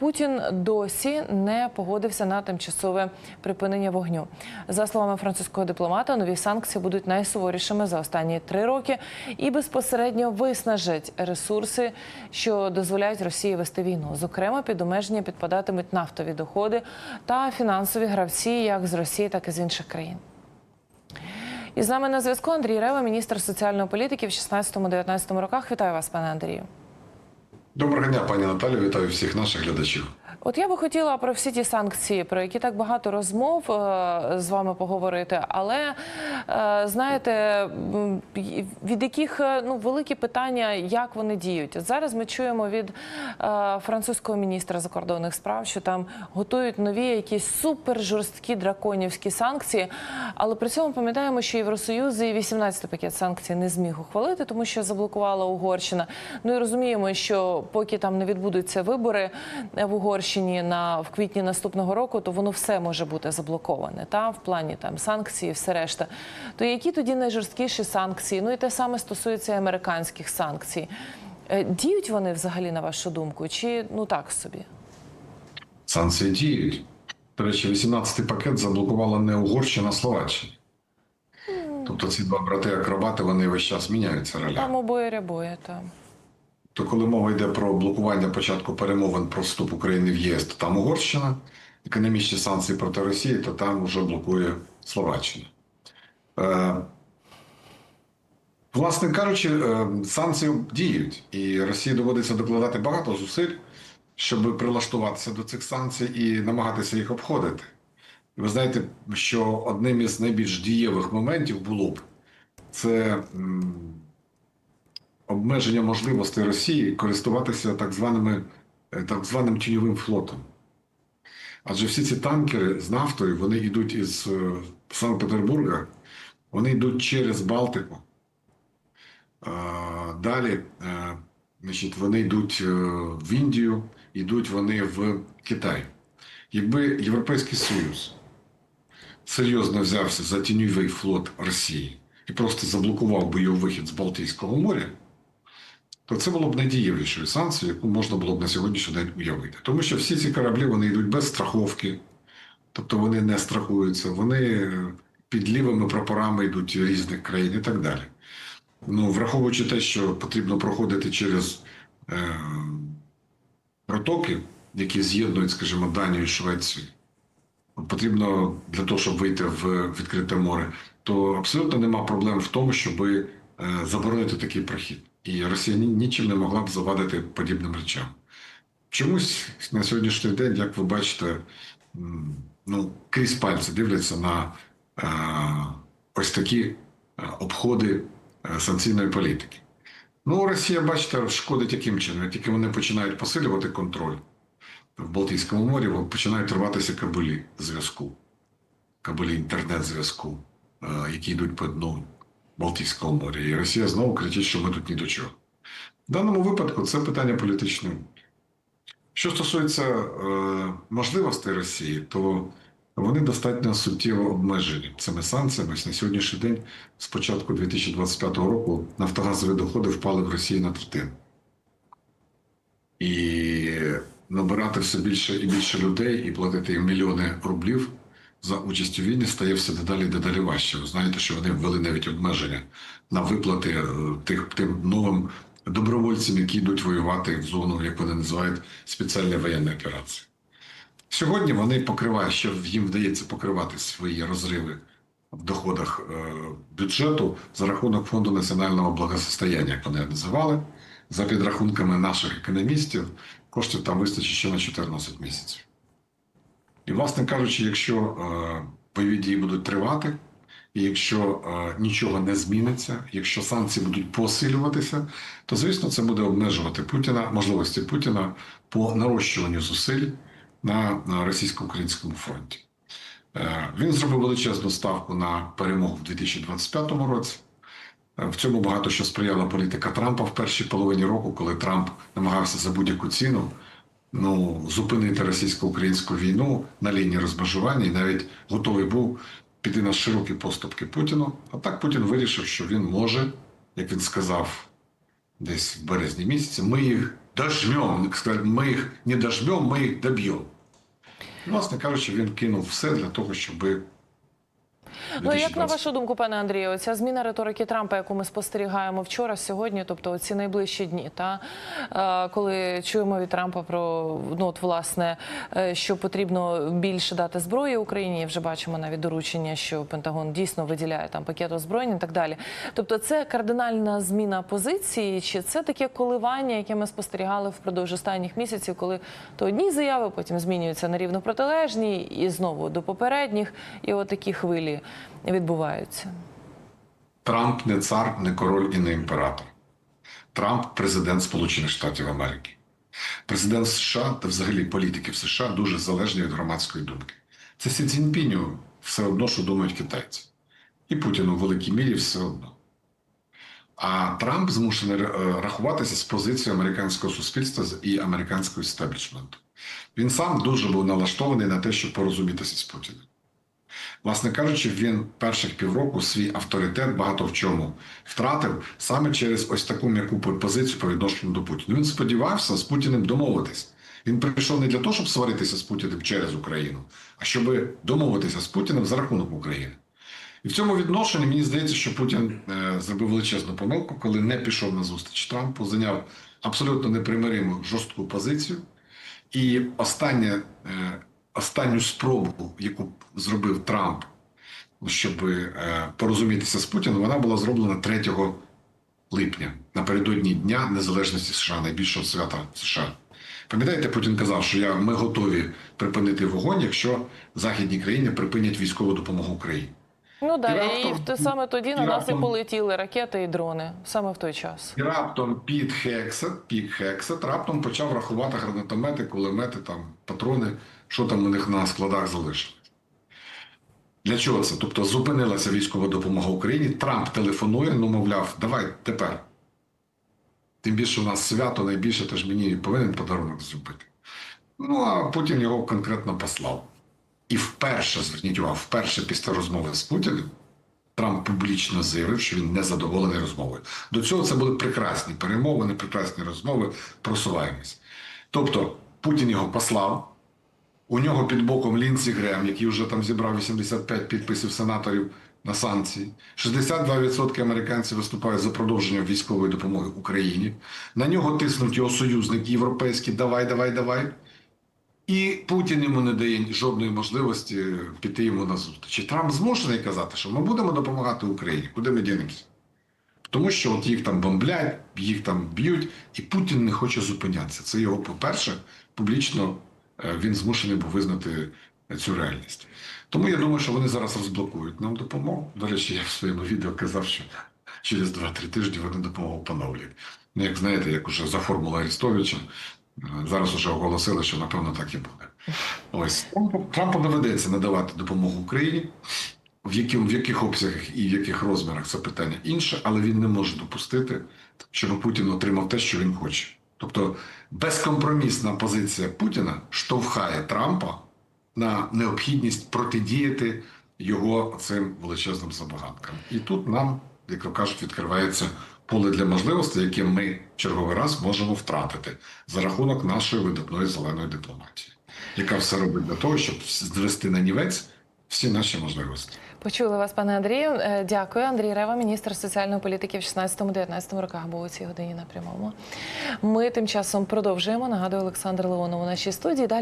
Путін досі не погодився на тимчасове припинення вогню. За словами французького дипломата, нові санкції будуть найсуворішими за останні три роки і безпосередньо виснажать ресурси, що дозволяють Росії вести війну. Зокрема, під обмеження підпадатимуть нафтові доходи та фінансові гравці, як з Росії, так і з інших країн. І з нами на зв'язку Андрій Рева, міністр соціальної політики в 16-19 роках. Вітаю вас, пане Андрію. Доброго дня, пані Наталю. Вітаю всіх наших глядачів. От я би хотіла про всі ті санкції, про які так багато розмов е, з вами поговорити, але е, знаєте, від яких е, ну великі питання, як вони діють. Зараз ми чуємо від французького міністра закордонних справ, що там готують нові якісь супер жорсткі драконівські санкції. Але при цьому пам'ятаємо, що Євросоюз і 18 пакет санкцій не зміг ухвалити, тому що заблокувала Угорщина. Ну і розуміємо, що поки там не відбудуться вибори в Угорщині на в квітні наступного року, то воно все може бути заблоковане. Та в плані там санкції, все решта. То які тоді найжорсткіші санкції? Ну і те саме стосується американських санкцій. Е, Діють вони взагалі на вашу думку, чи ну так собі? Санкції діють. До речі, 18-й пакет заблокувала не Угорщина, а Словаччина. Тобто ці два брати-акробати вони весь час міняються ролями. Там обоє рябоє там. То коли мова йде про блокування початку перемовин про вступ України в ЄС, то там Угорщина, економічні санкції проти Росії, то там вже блокує Словаччина. Е, власне кажучи, е, санкції діють, і Росії доводиться докладати багато зусиль, щоб прилаштуватися до цих санкцій і намагатися їх обходити. Ви знаєте, що одним із найбільш дієвих моментів було б це. Обмеження можливостей Росії користуватися так званими е, так званим тіньовим флотом. Адже всі ці танкери з нафтою вони йдуть із е, Санкт-Петербурга, вони йдуть через Балтику. Далі е, значить, вони йдуть в Індію, йдуть вони в Китай. Якби Європейський Союз серйозно взявся за тіньовий флот Росії і просто заблокував би його вихід з Балтійського моря, то це було б найдієвішою санкцією, яку можна було б на сьогоднішній день уявити. Тому що всі ці кораблі вони йдуть без страховки, тобто вони не страхуються, вони під лівими прапорами йдуть різних країн і так далі. Ну, враховуючи те, що потрібно проходити через е, протоки, які з'єднують, скажімо, Данію і Швецію, потрібно для того, щоб вийти в відкрите море, то абсолютно нема проблем в тому, щоб е, заборонити такий прохід. І Росія нічим не могла б завадити подібним речам. Чомусь на сьогоднішній день, як ви бачите, ну, крізь пальці дивляться на е, ось такі е, обходи е, санкційної політики. Ну, Росія, бачите, шкодить яким чином, тільки вони починають посилювати контроль в Балтійському морі, починають рватися кабелі зв'язку, кабелі інтернет-зв'язку, е, які йдуть по дну Балтійського моря. І Росія знову кричить, що ми тут ні до чого. В даному випадку це питання політичної. Що стосується е, можливостей Росії, то вони достатньо суттєво обмежені цими санкціями. На сьогоднішній день, з початку 2025 року, нафтогазові доходи впали в Росії на третину. І набирати все більше і більше людей і платити їм мільйони рублів за участь у війні стає все дедалі і дедалі важче. Ви знаєте, що вони ввели навіть обмеження на виплати е, тих тим новим добровольцям, які йдуть воювати в зону, як вони називають, спеціальної воєнної операції. Сьогодні вони покривають, що їм вдається покривати свої розриви в доходах е, бюджету за рахунок фонду національного благосостояння, як вони називали. За підрахунками наших економістів, коштів там вистачить ще на 14 місяців. І, власне кажучи, якщо е, бойові дії будуть тривати, і якщо е, нічого не зміниться, якщо санкції будуть посилюватися, то звісно це буде обмежувати Путіна, можливості Путіна по нарощуванню зусиль на, російсько-українському фронті. Е, він зробив величезну ставку на перемогу в 2025 році. В цьому багато що сприяла політика Трампа в першій половині року, коли Трамп намагався за будь-яку ціну ну, зупинити російсько-українську війну на лінії розмежування і навіть готовий був піти на широкі поступки Путіну. А так Путін вирішив, що він може, як він сказав десь в березні місяці, ми їх дожмемо. ми їх не дожмемо, ми їх доб'ємо. Власне кажучи, він кинув все для того, щоб. Ну як на вашу думку, пане Андрію, ця зміна риторики Трампа, яку ми спостерігаємо вчора, сьогодні, тобто ці найближчі дні, та е, коли чуємо від Трампа про ну от власне, е, що потрібно більше дати зброї Україні, вже бачимо навіть доручення, що Пентагон дійсно виділяє там пакет озброєння і так далі. Тобто, це кардинальна зміна позиції, чи це таке коливання, яке ми спостерігали впродовж останніх місяців, коли то одні заяви потім змінюються на рівно протилежні, і знову до попередніх, і от такі хвилі відбуваються. Трамп не цар, не король і не імператор. Трамп президент Сполучених Штатів Америки. Президент США та взагалі політики в США дуже залежні від громадської думки. Це Сі Цзіньпіню все одно, що думають китайці. І Путіну в великій мірі все одно. А Трамп змушений е, рахуватися з позицією американського суспільства і американського істеблішменту. Він сам дуже був налаштований на те, щоб порозумітися з Путіним. Власне кажучи, він перших півроку свій авторитет багато в чому втратив саме через ось таку м'яку позицію по відношенню до Путіна. Він сподівався з Путіним домовитись. Він прийшов не для того, щоб сваритися з Путіним через Україну, а щоб домовитися з Путіним за рахунок України. І в цьому відношенні мені здається, що Путін е, зробив величезну помилку, коли не пішов на зустріч Трампу, зайняв абсолютно непримириму жорстку позицію. І останнє, е, останню спробу, яку зробив Трамп, щоб е, порозумітися з Путіним, вона була зроблена 3 липня, напередодні Дня Незалежності США, найбільшого свята США. Пам'ятаєте, Путін казав, що я, ми готові припинити вогонь, якщо західні країни припинять військову допомогу Україні. Ну да, І і, раптом- в те саме тоді на і нас і полетіли ракети і дрони саме в той час. І раптом під Хексет, пік Хексет, раптом почав рахувати гранатомети, кулемети, там, патрони, що там у них на складах залишилось. Для чого це? Тобто зупинилася військова допомога Україні. Трамп телефонує, ну, мовляв, давай тепер. Тим більше у нас свято найбільше, тож мені повинен подарунок зробити. Ну, а Путін його конкретно послав. І вперше, зверніть увагу, вперше після розмови з Путіним Трамп публічно заявив, що він не задоволений розмовою. До цього це були прекрасні перемовини, прекрасні розмови, просуваємось. Тобто Путін його послав, у нього під боком Лінсі Грем, який вже там зібрав 85 підписів сенаторів на санкції. 62% американців виступають за продовження військової допомоги Україні. На нього тиснуть його союзники європейські давай, давай, давай. І Путін йому не дає жодної можливості піти йому на зустріч. І Трамп змушений казати, що ми будемо допомагати Україні, куди ми дінемося. Тому що от їх там бомблять, їх там б'ють, і Путін не хоче зупинятися. Це його, по-перше, публічно він змушений був визнати цю реальність. Тому я думаю, що вони зараз розблокують нам допомогу. До речі, я в своєму відео казав, що через 2-3 тижні вони допомогу поновлюють. Ну, як знаєте, як уже за формулою Арестовича, е, зараз вже оголосили, що напевно так і буде. Ось Трампу доведеться надавати допомогу Україні. В, яким, в яких обсягах і в яких розмірах це питання інше, але він не може допустити, щоб Путін отримав те, що він хоче. Тобто безкомпромісна позиція Путіна штовхає Трампа на необхідність протидіяти його цим величезним забаганкам. І тут нам, як то кажуть, відкривається поле для можливостей, яке ми черговий раз можемо втратити за рахунок нашої видатної зеленої дипломатії, яка все робить для того, щоб звести на нівець всі наші можливості. Почули вас, пане Андрію. Е, Дякую. Андрій Рева, міністр соціальної політики в 16-19 роках, був у цій годині на прямому. Ми тим часом продовжуємо. Нагадую, Олександр Леонов у нашій студії. Далі.